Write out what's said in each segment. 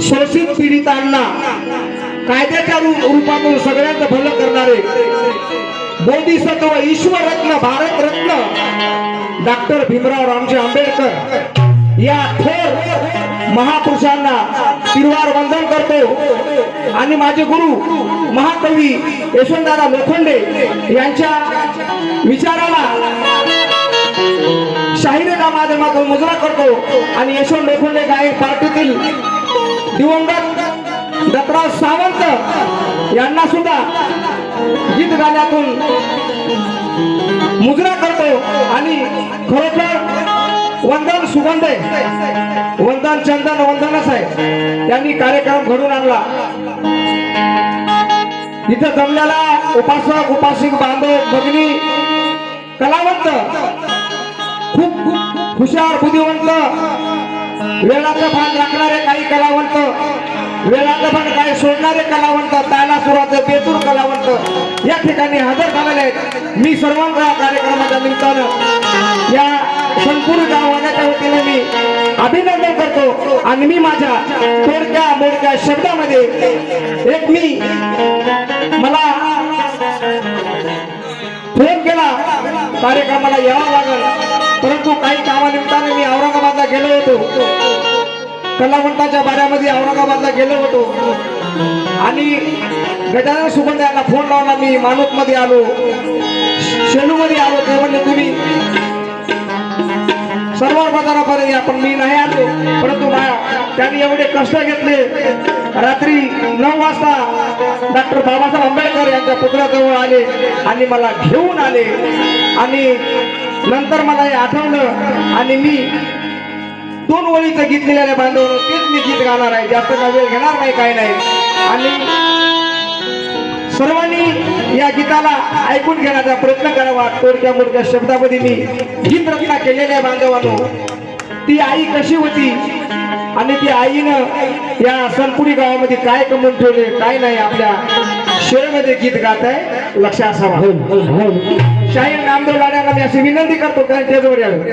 शोषित पीडितांना कायद्याच्या रूपातून सगळ्यांचं भलं करणारे बोधिसत्व ईश्वरत्न भारतरत्न डॉक्टर भीमराव रामजी आंबेडकर या थोर महापुरुषांना तिरवार वंदन करतो. आणि माझे गुरु महाकवी यशवंतदादा लोखंडे यांच्या विचाराला शाहिरीच्या माध्यमातून मुजरा करतो. आणि यशवंत लोखंडे गायक पार्टीतील दिवंगत दत्तराव सावंत यांना सुद्धा गीत गाण्यातून मुजरा करतो आणि खरोखर वंदन सुगंध आहे वंदन चंदन वंदनच आहे. त्यांनी कार्यक्रम घडून आणला. इथं जमलेला उपासक उपासिक बांधव भगिनी कलावंत खूप खूप हुशार बुद्धिवंत वेळाचं भान राखणारे काही कलावंत वेळाचं भान काही सोडणारे कलावंत ताला सुराचे बेतूर कलावंत या ठिकाणी हजर झालेले आहेत. मी सर्वांचा कार्यक्रमाच्या निमित्तानं या संपूर्ण गावाच्या वतीने मी अभिनंदन करतो. आणि मी माझ्या थोडक्या मोडक्या शब्दामध्ये एक मी मला फोन केला कार्यक्रमाला यावं लागल. काही कामानिमित्ताने मी औरंगाबादला गेलो होतो. कलावंताच्या बाऱ्यामध्ये औरंगाबादला गेलो होतो. आणि गजानन सुगंध यांना फोन लावला मी मानूकमध्ये आलो. शेलूमध्ये आलो ते म्हणले तुम्ही सर्व बाजारापर्यंत या पण मी नाही आलो. परंतु त्यांनी एवढे कष्ट घेतले. रात्री नऊ वाजता डॉक्टर बाबासाहेब आंबेडकर यांच्या पुतळ्याजवळ आले आणि मला घेऊन आले. आणि नंतर मला हे आठवलं आणि मी दोन ओळीचं गीत लिहिलेलं बांधव तेच मी गीत गाणार आहे. जास्त का वेळ घेणार नाही काय नाही. आणि सर्वांनी या गीताला ऐकून घेण्याचा प्रयत्न करावा. थोडक्या मोडक्या शब्दामध्ये मी गीत रचना केलेल्या बांधवांनो. ती आई कशी होती आणि ती आईनं या सनपुरी गावामध्ये काय कमवून ठेवले काय नाही आपल्या शेळमध्ये गीत गात आहे. लक्ष असावा. शाहीर नामदेव लाड्यांना मी अशी विनंती करतो कारण त्याजवळ यावं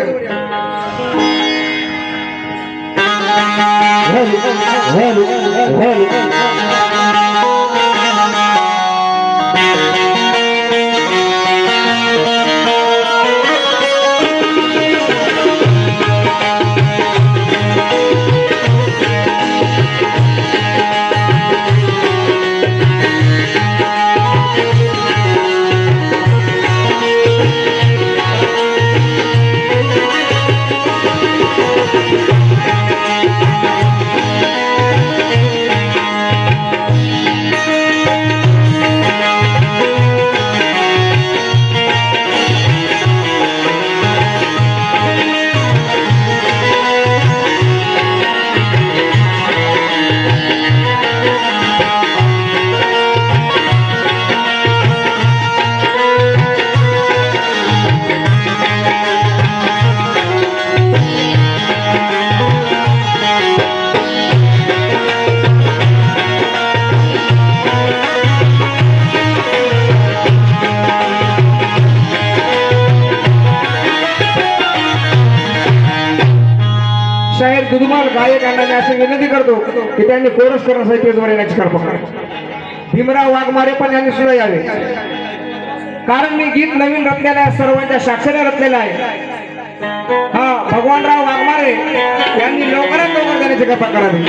दुधमाल गायकांना मी अशी विनंती करतो की त्यांनी कोरस करण्यासाठी पेजवर येण्याची कल्पना करा भीमराव वाघमारे पण यांनी सुद्धा यावे. कारण मी गीत नवीन रचलेलं आहे सर्वांच्या साक्षऱ्या रचलेलं आहे. हा भगवानराव वाघमारे यांनी लवकरात लवकर देण्याची कल्पना करावी.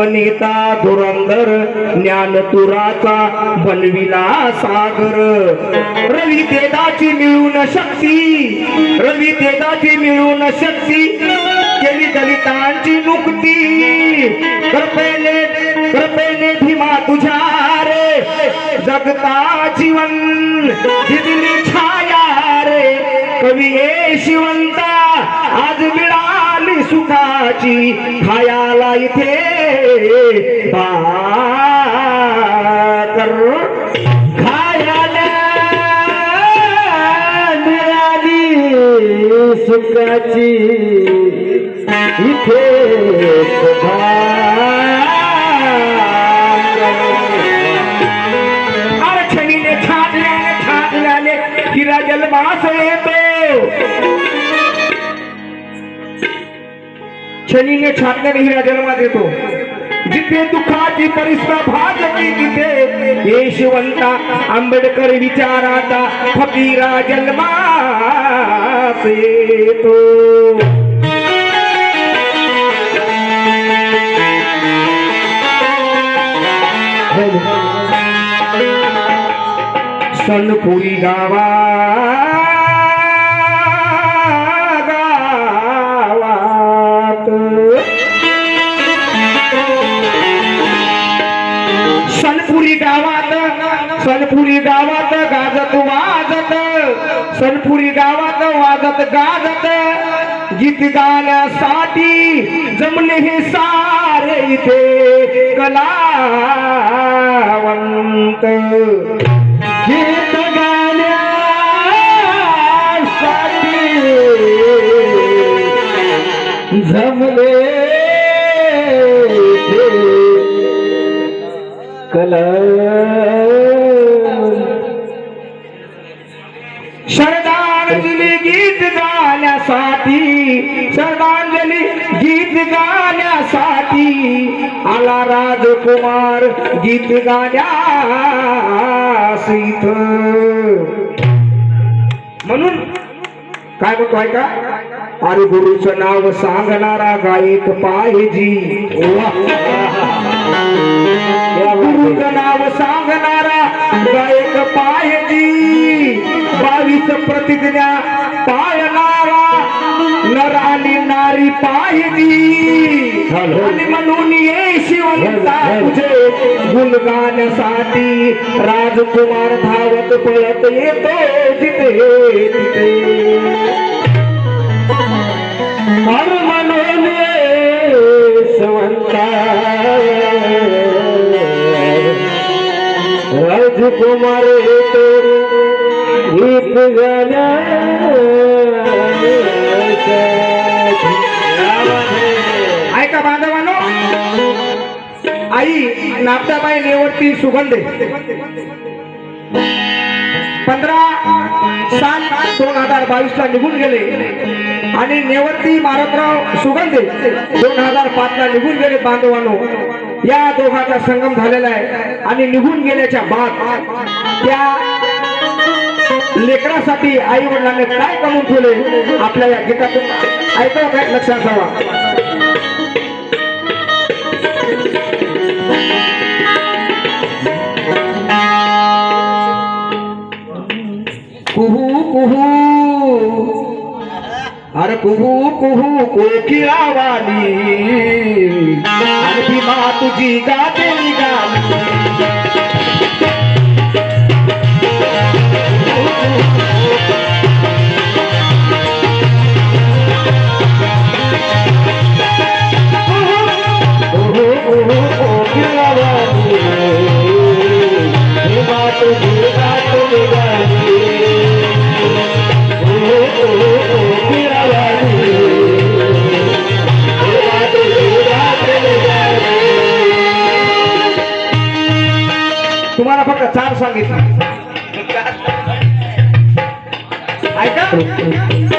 अनिता धुरंधर ज्ञान तुराचा बनविला सागर. रवी देदाची मिळून शक्ती रवी देदाची मिळून शक्ती केली दलितांची मुक्ती. कृपेने कृपेने भीमा तुझ्या रे जगता जीवन दिली छाया रे. कवी ये शिवंता आज मिळाली सुखाची खायाला इथे भाकर खायाला मिळाली सुखाची. इथे अडचणीने छाटल्याने छाटल्याने हिरा जन्मास येतो. शनीने हिरा जन्मात येतो जिथे दुःखाची परिस्था भाजती तिथे यशवंता आंबेडकर विचाराचा फकीरा जन्मास येतो. सनपुरी गावा सनपुरी गावात गाजत वाजत. सनपुरी गावात वाजत गाजत. गीत गाण्यासाठी जमले हे सारे इथे कलावंत. गीत गाण्यासाठी जमले कला गाण्यासाठी सर्वांजली गीत गाण्यासाठी आला राजकुमार गीत गाण्यास म्हणून काय म्हणतो ऐका? अरे गुरुचं नाव सांगणारा गायक पाहिजी. गुरुचं नाव सांगणारा गायक पाहिजी. बावीस प्रतिज्ञा पाळणार पाहिजे आणि म्हणून ये शिवंता तुझे राजकुमार धावत पळत येतो तिथे तिथे. हर म्हणून राजकुमार येतो गीत गाण्यासाठी. आई नापदाबाई नेवरती सुगंधे. पंधरा सात दोन हजार बावीस ला निघून गेले. आणि नेवरती मारतराव सुगंधे दोन हजार पाच ला निघून गेले बांधवानो. या दोघांचा संगम झालेला आहे. आणि निघून गेल्याच्या बाद त्या लेकरासाठी आई वडिलांनी काय कमवून ठेवले? आपल्या या गीतातून. ऐकावं काय लक्षात हवा अरे कुहू कुहू कोकिळावाली आणि भीमा तुझी गाते गाली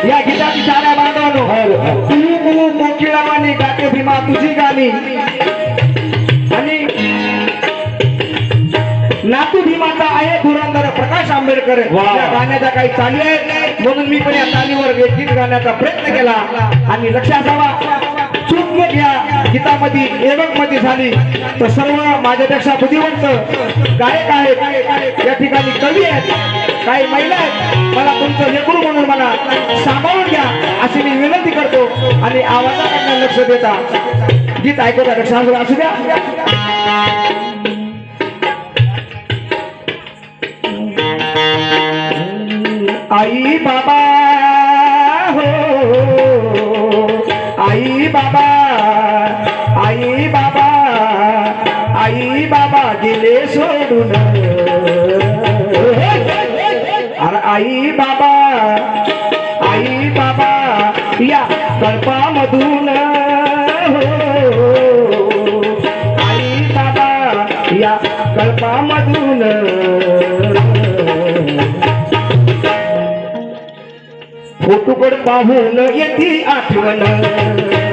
या गीताची साऱ्या बांधवानो तुम्ही मुलू मोकिळावानी गाते भीमा तुझी गाणी. आणि नातू भीमाचा आहे धुरंधर प्रकाश आंबेडकर. या गाण्याचा काही चालू आहे. म्हणून मी पण या तालीवर एक गीत गाण्याचा प्रयत्न केला. आणि लक्षात हवा चूक घ्या. गीतामध्ये एवकमध्ये झाली. तर सर्व माझ्यापेक्षा बुद्धिवंत गायक आहेत. या ठिकाणी कवी आहेत. काही महिला आहेत. मला तुमचं लेकरू म्हणून मला सांभाळून घ्या अशी मी विनंती करतो आणि आवाजाकडनं लक्ष देता. गीत ऐकवता लक्षात असू द्या. आई बाबा हो. बाबा आई बाबा आई बाबा गेले सोडून. अरे आई बाबा आई बाबा या कल्पामधून. आई बाबा या कल्पामधून. फोटोकड पाहून येते आठवण.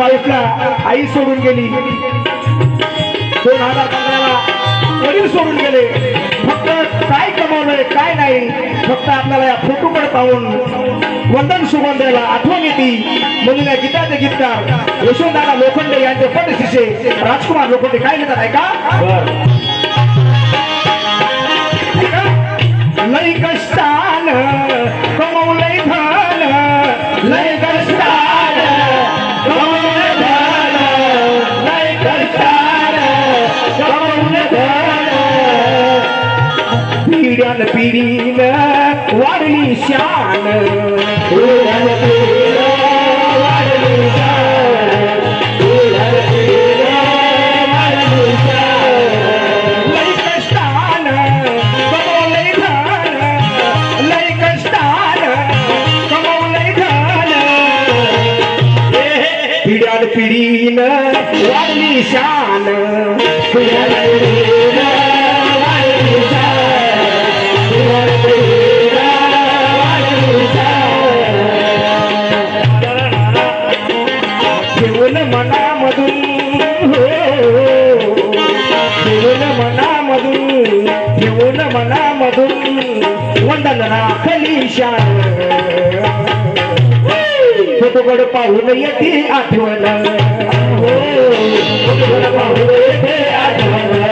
हजार बावीस ला आई सोडून गेली. दोन हजार पंधराला वडील सोडून गेले. फक्त काय कमावलंय काय नाही. फक्त आपल्याला या फोटोकडे पाहून वंदन सुगंधाला आठवण येते. म्हणून या गीताचे गीतकार यशवंतदादा लोखंडे यांचे पट शिष्य राजकुमार लोखंडे काय ऐका? बर. ऐका. लय कष्टान பிடில வரலி ஷான मनामधून हो मनामधून ठेवून मनामधून वंदन राखली शान. फोटोकडे पाहून येते आठवण. हो फोटोकडे पाहून येते आठवण.